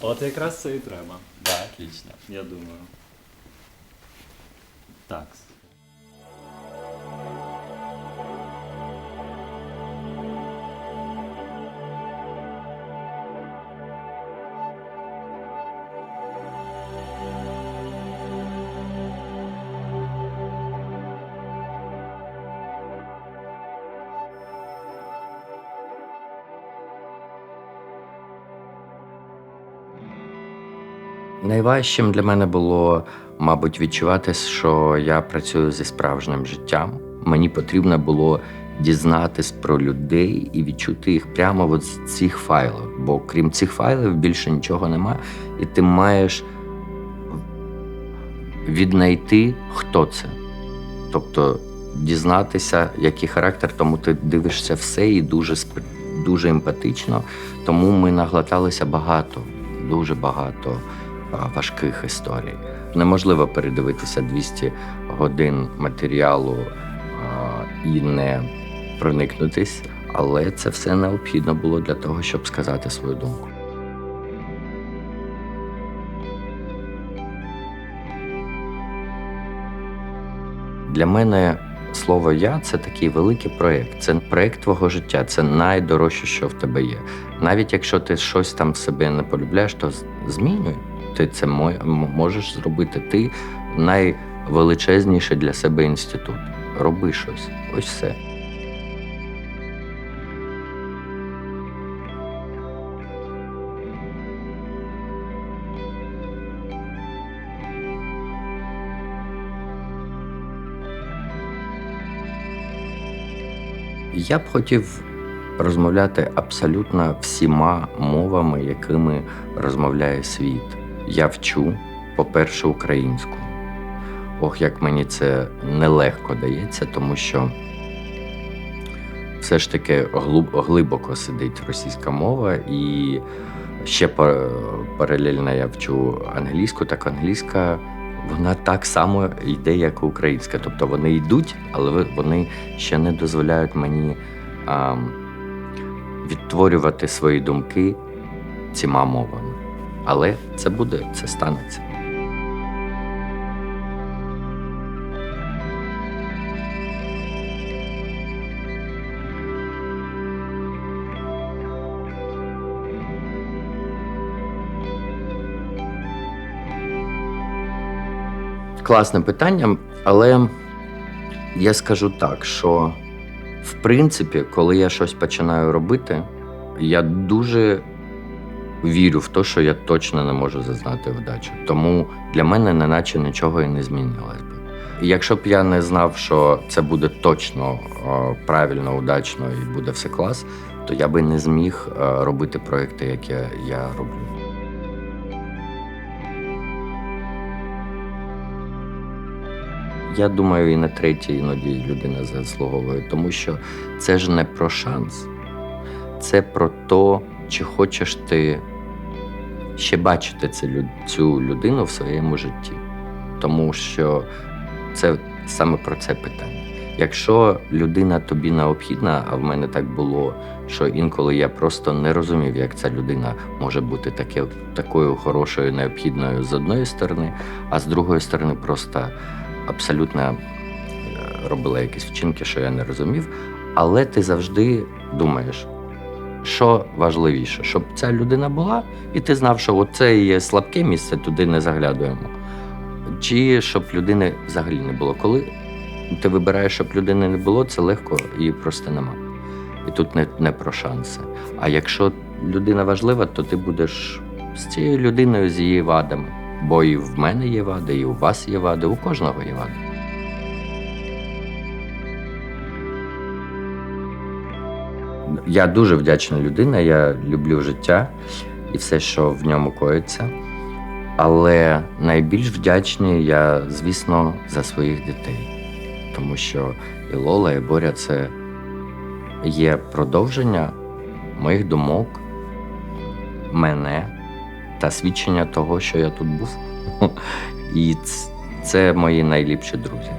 От якраз це і треба, Да, отлично. я думаю. Так. Найважчим для мене було, мабуть, відчувати, що я працюю зі справжнім життям. Мені потрібно було дізнатись про людей і відчути їх прямо от з цих файлів. Бо крім цих файлів більше нічого немає, і ти маєш віднайти, хто це. Тобто дізнатися, який характер, тому ти дивишся все і дуже дуже емпатично. Тому ми наглоталися багато, дуже багато важких історій. Неможливо передивитися 200 годин матеріалу і не проникнутись, але це все необхідно було для того, щоб сказати свою думку. Для мене слово я це такий великий проєкт. Це проєкт твого життя, це найдорожче, що в тебе є. Навіть якщо ти щось там в себе не полюбляєш, то змінюй. Ти це мо- можеш зробити. Ти найвеличезніший для себе інститут. Роби щось. Ось все. Я б хотів розмовляти абсолютно всіма мовами, якими розмовляє світ. Я вчу, по-перше, українську. Ох, як мені це нелегко дається, тому що все ж таки глиб- глибоко сидить російська мова, і ще паралельно я вчу англійську, так англійська вона так само йде, як і українська. Тобто вони йдуть, але вони ще не дозволяють мені а, відтворювати свої думки цими мовами. Але це буде, це станеться. Класне питання, але я скажу так, що в принципі, коли я щось починаю робити, я дуже вірю в те, що я точно не можу зазнати вдачу. Тому для мене неначе нічого і не змінилось би. І Якщо б я не знав, що це буде точно правильно, удачно і буде все клас, то я би не зміг е, робити проекти, які я роблю. Я думаю, і на третій іноді людина заслуговує, тому що це ж не про шанс, це про те, чи хочеш ти ще бачити цю, людину в своєму житті. Тому що це саме про це питання. Якщо людина тобі необхідна, а в мене так було, що інколи я просто не розумів, як ця людина може бути таке, такою хорошою, необхідною з одної сторони, а з другої сторони, просто абсолютно е, робила якісь вчинки, що я не розумів. Але ти завжди думаєш, що важливіше, щоб ця людина була, і ти знав, що це є слабке місце, туди не заглядуємо. Чи щоб людини взагалі не було. Коли ти вибираєш, щоб людини не було, це легко і просто нема. І тут не, не про шанси. А якщо людина важлива, то ти будеш з цією людиною, з її вадами. Бо і в мене є вади, і у вас є вади, у кожного є вади. Я дуже вдячна людина, я люблю життя і все, що в ньому коїться. Але найбільш вдячний я, звісно, за своїх дітей. Тому що і Лола, і Боря це є продовження моїх думок, мене та свідчення того, що я тут був. І це мої найліпші друзі.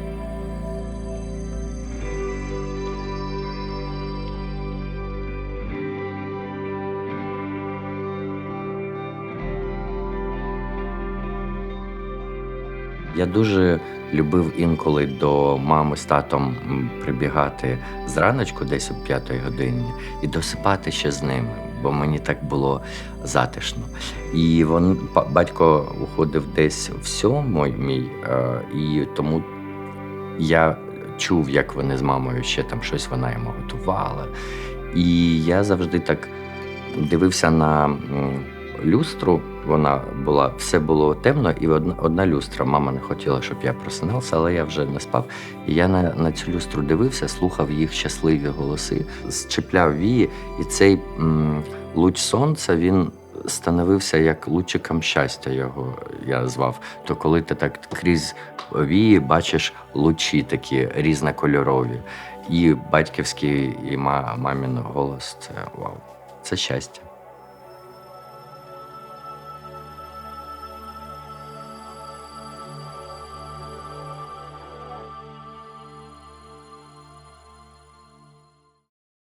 Я дуже любив інколи до мами з татом прибігати зраночку, десь о п'ятої годині, і досипати ще з ними, бо мені так було затишно. І він, батько уходив десь в сьомий мій, е, і тому я чув, як вони з мамою ще там щось вона йому готувала. І я завжди так дивився на люстру. Вона була, все було темно, і одна, одна люстра. Мама не хотіла, щоб я просинався, але я вже не спав. І я на, на цю люстру дивився, слухав їх щасливі голоси, зчіпляв вії, і цей м, луч сонця він становився як лучиком щастя. Його я звав. То коли ти так крізь вії бачиш лучі такі різнокольорові. І батьківський, і ма, мамін голос це вау. Це щастя.